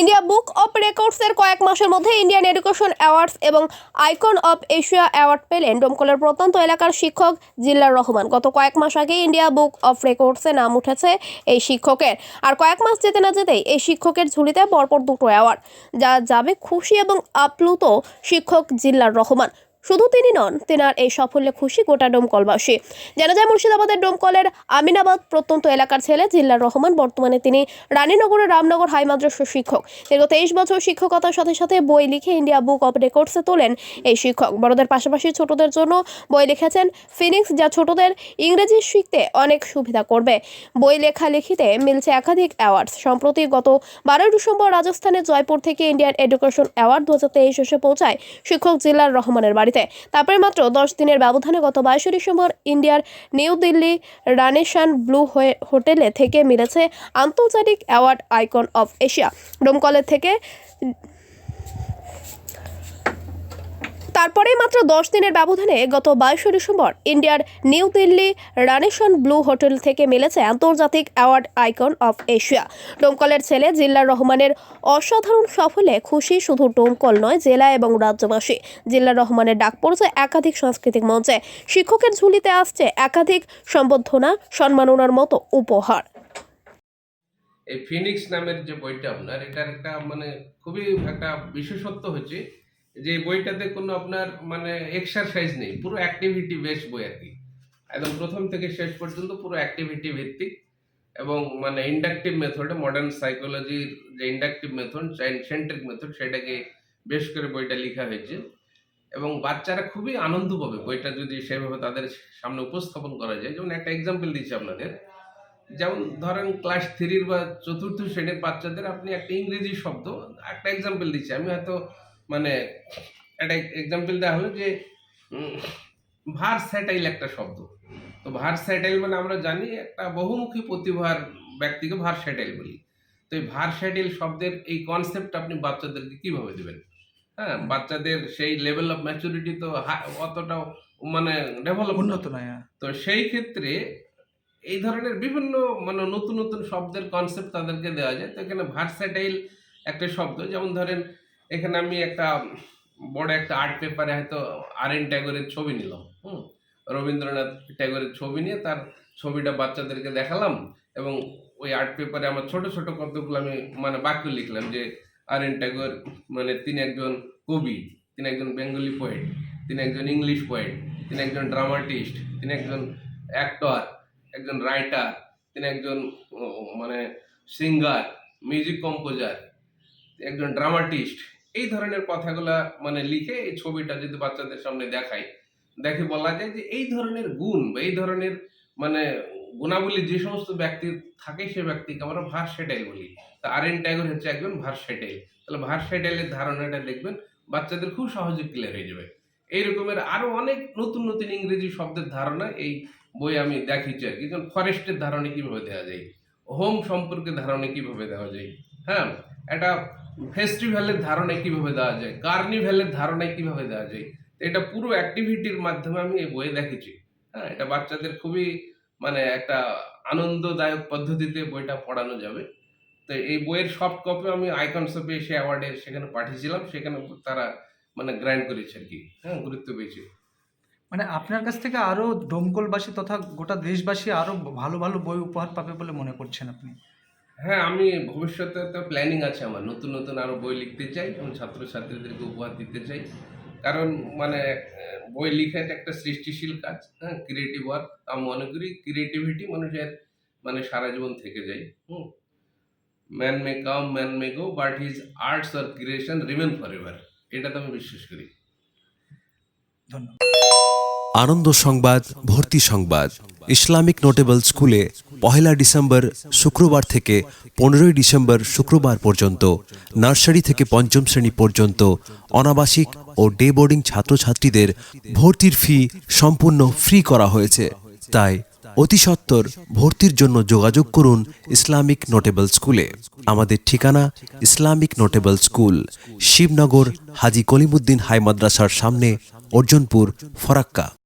India book of রেকর্ডসের কয়েক মাসের মধ্যে ইন্ডিয়ান এডুকেশন অ্যাওয়ার্ডস এবং আইকন অফ এশিয়া অ্যাওয়ার্ড পেলেন ডোমকলের প্রত্যন্ত এলাকার শিক্ষক জিল্লার রহমান। গত কয়েক মাস আগে ইন্ডিয়া বুক অফ রেকর্ডসে নাম উঠেছে এই শিক্ষকের। আর কয়েক মাস যেতে না যেতেই এই শিক্ষকের ঝুলিতে পরপর দুটো অ্যাওয়ার্ড, যা যাবে খুশি এবং আপ্লুত শিক্ষক জিল্লার রহমান। শুধু তিনি নন, তেনার এই সাফল্যে খুশি গোটা ডোমকলবাসী। জানা যায় মুর্শিদাবাদের ডোমকলের আমিনাবাদ প্রত্যন্ত এলাকার ছেলে জিল্লার রহমান, বর্তমানে তিনি রানীনগরের রামনগর হাই মাদ্রাসার শিক্ষক। দীর্ঘ তেইশ বছর শিক্ষকতার সাথে সাথে বই লিখে ইন্ডিয়া বুক অফ রেকর্ডসে তোলেন এই শিক্ষক। বড়দের পাশাপাশি ছোটদের জন্য বই লিখেছেন ফিনিক্স, যা ছোটদের ইংরেজি শিখতে অনেক সুবিধা করবে। বই লেখালেখিতে মিলছে একাধিক অ্যাওয়ার্ডস। সম্প্রতি গত বারোই ডিসেম্বর রাজস্থানের জয়পুর থেকে ইন্ডিয়ান এডুকেশন অ্যাওয়ার্ড দু হাজার তেইশ এসে পৌঁছায় শিক্ষক জিল্লার রহমানের বাড়িতে। তারপরে মাত্র দশ দিনের ব্যবধানে গত বাইশে ডিসেম্বর ইন্ডিয়ার নিউ দিল্লি রানেশান ব্লু হোটেলে থেকে মিলেছে আন্তর্জাতিক অ্যাওয়ার্ড আইকন অফ এশিয়া। ডোমকলের থেকে তারপরে মাত্র দশ দিনের ব্যবধানে গত বাইশে ডিসেম্বর ইন্ডিয়ার New Delhi Radisson Blu hotel থেকে মিলেছে আন্তর্জাতিক অ্যাওয়ার্ড আইকন অফ এশিয়া। ডোমকলের ছেলে জিল্লার রহমানের অসাধারণ সাফল্যে খুশি শুধু ডোমকল নয়, জেলা এবং রাজ্যবাসী। জিল্লার রহমানের ডাক পড়েছে একাধিক সাংস্কৃতিক মঞ্চে। শিক্ষকের ঝুলিতে আসছে একাধিক সম্বর্ধনা, সম্মাননার মতো উপহার। এই ফিনিক্স নামের যে বইটা আপনার, এটার একটা মানে খুবই একটা বিশেষত্ব হচ্ছে যে বইটাতে কোনো আপনার মানে এক্সারসাইজ নেই, পুরো অ্যাক্টিভিটি বেস বই আর কি। একদম প্রথম থেকে শেষ পর্যন্ত পুরো অ্যাক্টিভিটি ভিত্তিক এবং মানে ইন্ডাকটিভ মেথডে মডার্ন সাইকোলজির যে ইন্ডাকটিভ মেথড সেন্ট্রিক মেথড সেটাকে বেশ করে বইটা লেখা হয়েছে। এবং বাচ্চারা খুবই আনন্দ পাবে বইটা যদি সেভাবে তাদের সামনে উপস্থাপন করা যায়। যেমন একটা এক্সাম্পল দিচ্ছি আপনাদের। যেমন ধরেন ক্লাস থ্রির বা চতুর্থ শ্রেণির বাচ্চাদের আপনি একটা ইংরেজি শব্দ, একটা এক্সাম্পল দিচ্ছি। আমি হয়তো মানে একটা এক্সাম্পল দেওয়া হলো যে ভার স্যাটাইল একটা শব্দ। তো ভার স্যাটাইল মানে আমরা জানি একটা বহুমুখী প্রতিভার ব্যক্তিকে ভার স্যাটাইল বলি। তো এই ভার স্যাটাইল শব্দের এই কনসেপ্ট আপনি বাচ্চাদেরকে কীভাবে দেবেন? হ্যাঁ বাচ্চাদের সেই লেভেল অফ ম্যাচুরিটি তো অতটাও মানে ডেভেলপ উন্নত নয় হ্যাঁ। তো সেই ক্ষেত্রে এই ধরনের বিভিন্ন মানে নতুন নতুন শব্দের কনসেপ্ট তাদেরকে দেওয়া যায়। তো এখানে ভার্সাটাইল একটা শব্দ যেমন ধরেন এখানে আমি একটা বড় একটা আর্ট পেপারে হয়তো আর এন ট্যাগরের ছবি নিলাম, হুম? রবীন্দ্রনাথ ট্যাগরের ছবি নিয়ে তার ছবিটা বাচ্চাদেরকে দেখালাম এবং ওই আর্ট পেপারে আমার ছোট ছোট কতগুলো আমি মানে বাক্য লিখলাম যে আর এন ট্যাগর মানে তিনি একজন কবি, তিনি একজন বেঙ্গলি পোয়েট তিনি একজন ইংলিশ পোয়েট তিনি একজন ড্রামাটিস্ট তিনি একজন অ্যাক্টর একজন রাইটার তিনি একজন মানে সিঙ্গার মিউজিক কম্পোজার একজন ড্রামাটিস্ট এই ধরনের কথাগুলা মানে লিখে এই ছবিটা যদি বাচ্চাদের সামনে দেখাই, দেখে বলা যায় যে এই ধরনের গুণ বা এই ধরনের মানে গুণাবলী যে সমস্ত ব্যক্তির থাকে সে ব্যক্তিকে আমরা ভার্সেটাইল বলি। তা আর এন ট্যাগর হচ্ছে একজন ভার্সেটাইল তাহলে ভার্সেটাইলের ধারণাটা দেখবেন বাচ্চাদের খুব সহজে ক্লিয়ার হয়ে যাবে। এই রকমের আরও অনেক নতুন নতুন ইংরেজি শব্দের ধারণা এই বই আমি দেখিছি আর কি। যেমন ফরেস্টের ধারণা কীভাবে দেওয়া যায়? হোম সম্পর্কে ধারণা কীভাবে দেওয়া যায়? হ্যাঁ একটা ফেস্টিভ্যালের ধারণা কীভাবে দেওয়া যায়, কার্নিভ্যালের ধারণা কীভাবে দেওয়া যায় এটা পুরো অ্যাক্টিভিটির মাধ্যমে আমি এই বইয়ে দেখেছি। হ্যাঁ এটা বাচ্চাদের খুবই মানে একটা আনন্দদায়ক পদ্ধতিতে বইটা পড়ানো যাবে। তো এই বইয়ের সফট কপি আমি আইকনস অফ এশিয়া অ্যাওয়ার্ডের সেখানে পাঠিয়েছিলাম, সেখানে তারা মানে গ্র্যান্ড করেছে আর কি। হ্যাঁ গুরুত্ব পেয়েছে। মানে আপনার কাছ থেকে আরও ডোমকলবাসী তথা গোটা দেশবাসী আরও ভালো ভালো বই উপহার পাবে বলে মনে করছেন আপনি? হ্যাঁ আমি ভবিষ্যতে তো প্ল্যানিং আছে আমার। নতুন নতুন আরও বই লিখতে চাই, এবং ছাত্রছাত্রীদেরকে উপহার দিতে চাই। কারণ মানে বই লেখা এটা একটা সৃষ্টিশীল কাজ হ্যাঁ ক্রিয়েটিভ ওয়ার্ক আমি মনে করি ক্রিয়েটিভিটি মানুষের মানে সারা জীবন থেকে যায়, হুম। Man may come man may go but his arts or creation remain for ever এটা তো আমি বিশ্বাস করি। আনন্দ সংবাদ, ভর্তি সংবাদ। ইসলামিক নোটেবল স্কুলে পহেলা ডিসেম্বর শুক্রবার থেকে পনেরোই ডিসেম্বর শুক্রবার পর্যন্ত, নার্সারি থেকে পঞ্চম শ্রেণি পর্যন্ত, অনাবাসিক ও ডে বোর্ডিং ছাত্রছাত্রীদের ভর্তির ফি সম্পূর্ণ ফ্রি করা হয়েছে। তাই অতি সত্বর ভর্তির জন্য যোগাযোগ করুন ইসলামিক নোটেবল স্কুলে। আমাদের ঠিকানা Islamic notable school, Shibnagar, Haji Kalimuddin high মাদ্রাসার সামনে, অর্জনপুর, ফরাক্কা।